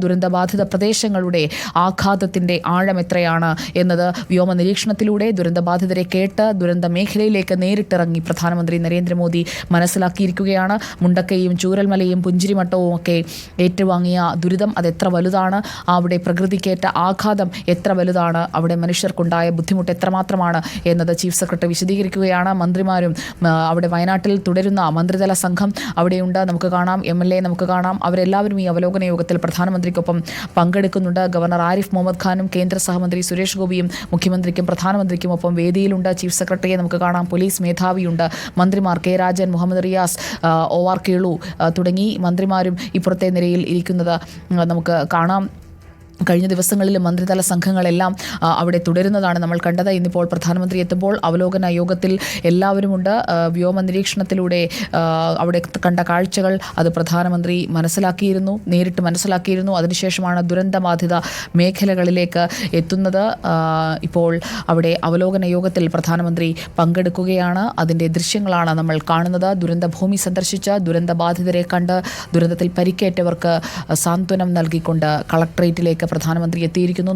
ദുരന്തബാധിത പ്രദേശങ്ങളുടെ ആഘാതത്തിന്റെ ആഴം എത്രയാണ് എന്നത് വ്യോമ നിരീക്ഷണത്തിലൂടെ ദുരന്തബാധിതരെ കേട്ട് ദുരന്ത മേഖലയിലേക്ക് നേരിട്ടിറങ്ങി പ്രധാനമന്ത്രി നരേന്ദ്രമോദി മനസ്സിലാക്കിയിരിക്കുകയാണ്. മുണ്ടക്കയും ചൂരൽമലയും പുഞ്ചിരിമട്ടവും ഒക്കെ ഏറ്റുവാങ്ങിയ ദുരിതം അതെത്ര വലുതാണ്? അവിടെ പ്രകൃതിക്കേറ്റ ആഘാതം എത്ര വലുതാണ്? അവിടെ മനുഷ്യർക്കുണ്ടായ ബുദ്ധിമുട്ട് എത്രമാത്രമാണ് എന്നത് ചീഫ് സെക്രട്ടറി വിശദീകരിക്കുകയാണ്. മന്ത്രിമാരും അവിടെ വയനാട്ടിൽ തുടരുന്ന മന്ത്രിതല സംഘം അവിടെയുണ്ട്. നമുക്ക് കാണാം. എം എൽ എ നമുക്ക് കാണാം. അവരെല്ലാവരും ഈ അവലോകന യോഗത്തിൽ പ്രധാനമന്ത്രിക്കൊപ്പം പങ്കെടുക്കുന്നുണ്ട്. ഗവർണർ ആരിഫ് മുഹമ്മദ് ഖാനും കേന്ദ്ര സഹമന്ത്രി സുരേഷ് ഗോപിയും മുഖ്യമന്ത്രിക്കും പ്രധാനമന്ത്രിക്കും ഒപ്പം വേദിയിലുണ്ട്. ചീഫ് സെക്രട്ടറിയെ നമുക്ക് കാണാം. പോലീസ് മേധാവിയുണ്ട്. മന്ത്രിമാർ K Rajan Muhammad Riyas O R Kelu തുടങ്ങി മന്ത്രിമാരും ഇപ്പുറത്തെ നിരയിൽ ഇരിക്കുന്നത് നമുക്ക് കാണാം. കഴിഞ്ഞ ദിവസങ്ങളിൽ മന്ത്രിതല സംഘങ്ങളെല്ലാം അവിടെ തുടരുന്നതാണ് നമ്മൾ കണ്ടത്. ഇന്നിപ്പോൾ പ്രധാനമന്ത്രി എത്തുമ്പോൾ അവലോകന യോഗത്തിൽ എല്ലാവരുമുണ്ട്. വ്യോമ നിരീക്ഷണത്തിലൂടെ അവിടെ കണ്ട കാഴ്ചകൾ അത് പ്രധാനമന്ത്രി മനസ്സിലാക്കിയിരുന്നു നേരിട്ട് മനസ്സിലാക്കിയിരുന്നു. അതിനുശേഷമാണ് ദുരന്തബാധിത മേഖലകളിലേക്ക് എത്തുന്നത്. ഇപ്പോൾ അവിടെ അവലോകന യോഗത്തിൽ പ്രധാനമന്ത്രി പങ്കെടുക്കുകയാണ്. അതിന്റെ ദൃശ്യങ്ങളാണ് നമ്മൾ കാണുന്നത്. ദുരന്തഭൂമി സന്ദർശിച്ച ദുരന്തബാധിതരെ കണ്ട് ദുരന്തത്തിൽ പരിക്കേറ്റവർക്ക് സാന്ത്വനം നൽകിക്കൊണ്ട് കളക്ട്രേറ്റിലേക്ക് പ്രധാനമന്ത്രി എത്തിയിരിക്കുന്നു.